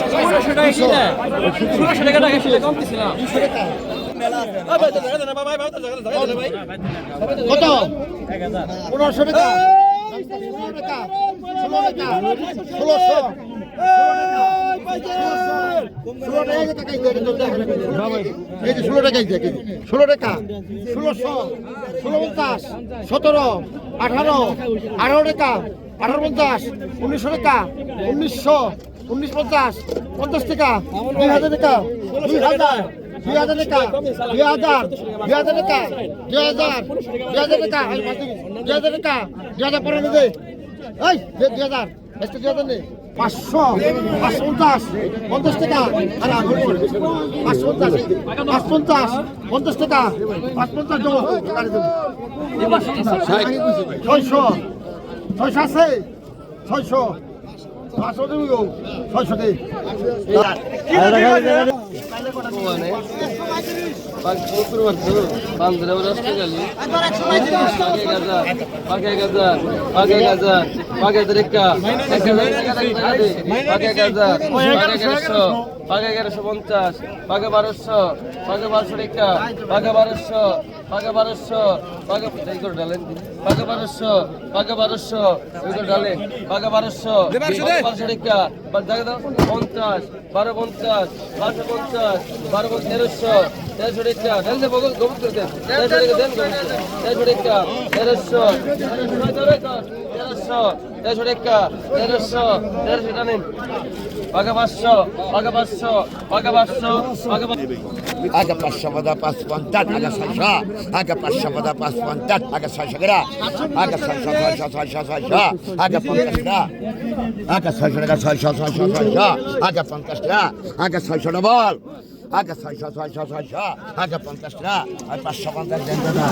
ষোলোশো টাকা কত? পনেরোশো টাকা। ষোলো টাকা। ষোলো টাকা। ষোলোশো ষোলো টাকা ষোলো টাকা। ষোলোশো। ষোলো পঞ্চাশ সতেরো। আঠারো। আঠারো টাকা। আঠারো পঞ্চাশ উনিশশো টাকা। উনিশশো। উনিশ পঞ্চাশ পঞ্চাশ টাকা দুই হাজার টাকা দুই হাজার দুই হাজার টাকা দুই হাজার দুই হাজার টাকা দুই হাজার দুই হাজার টাকা দুই হাজার টাকা দুই হাজার পনেরো দে। এই দুই হাজার একটা দুই হাজার নেই পাঁচশো পাঁচশো পঞ্চাশ পঞ্চাশ টাকা আর। পাঁচশো পঞ্চাশ পাঁচ পঞ্চাশ পঞ্চাশ টাকা পাঁচ পঞ্চাশ দেবো। ছয়শো ছয়শো আছে ছয়শো পাঁচশো দেবো ছয়শো দে পাকে এগারোশো পঞ্চাশ পাকে বারোশো পাকে বারোশো টিকা পাকে বারোশো পাকে বারোশো পাকে এই করে ডালেন পাকে বারোশো পাকে বারোশো এই করে ডালে পাকে বারোশো বারোশো টিকা জায়গা দাও পঞ্চাশ বারো পঞ্চাশ বারোশো পঞ্চাশ বারো পঞ্চাশ তেরোশো তেরোশো টিকা ডাল দে গোবর করে দেন তেরোশো টিকা দেন তেরোশো টিকা তেরোশো তেরোশো। তেরোশো টিকা তেরোশো তেরোশো টানেন পাকে পাঁচশো পাকে পাঁচশো পাকে পাঁচশো পাকে Aga pasha vada pas pantat aga sasha aga pasha vada pas pantat aga sasha gra aga sasha sasha sasha sasha aga pantas gra aga sasha aga sasha sasha sasha aga pantas gra aga sasha double aga pantas gra ay pasha pantas den da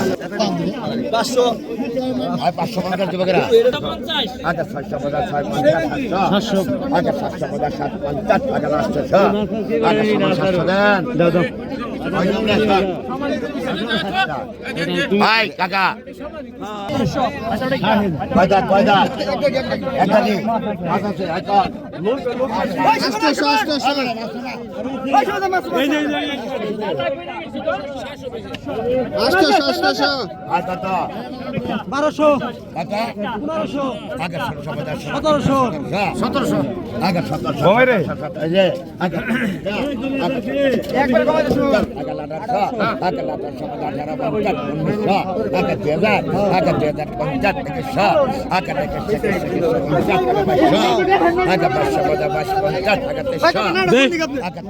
পাঁচশো পঞ্চাশ pantas sasha aga sasha vada sat pantat aga last sasha aga sasha den দাও দাও ভাই কাকা কয়দা কয়দা একটা বারোশো পনেরোশো সতেরোশো সতেরোশো পঞ্চাশ পঞ্চাশ একশো আগে থেকে পঞ্চাশ আবাস পঞ্চাশ পঞ্চাশ আগে তেইশশো আগে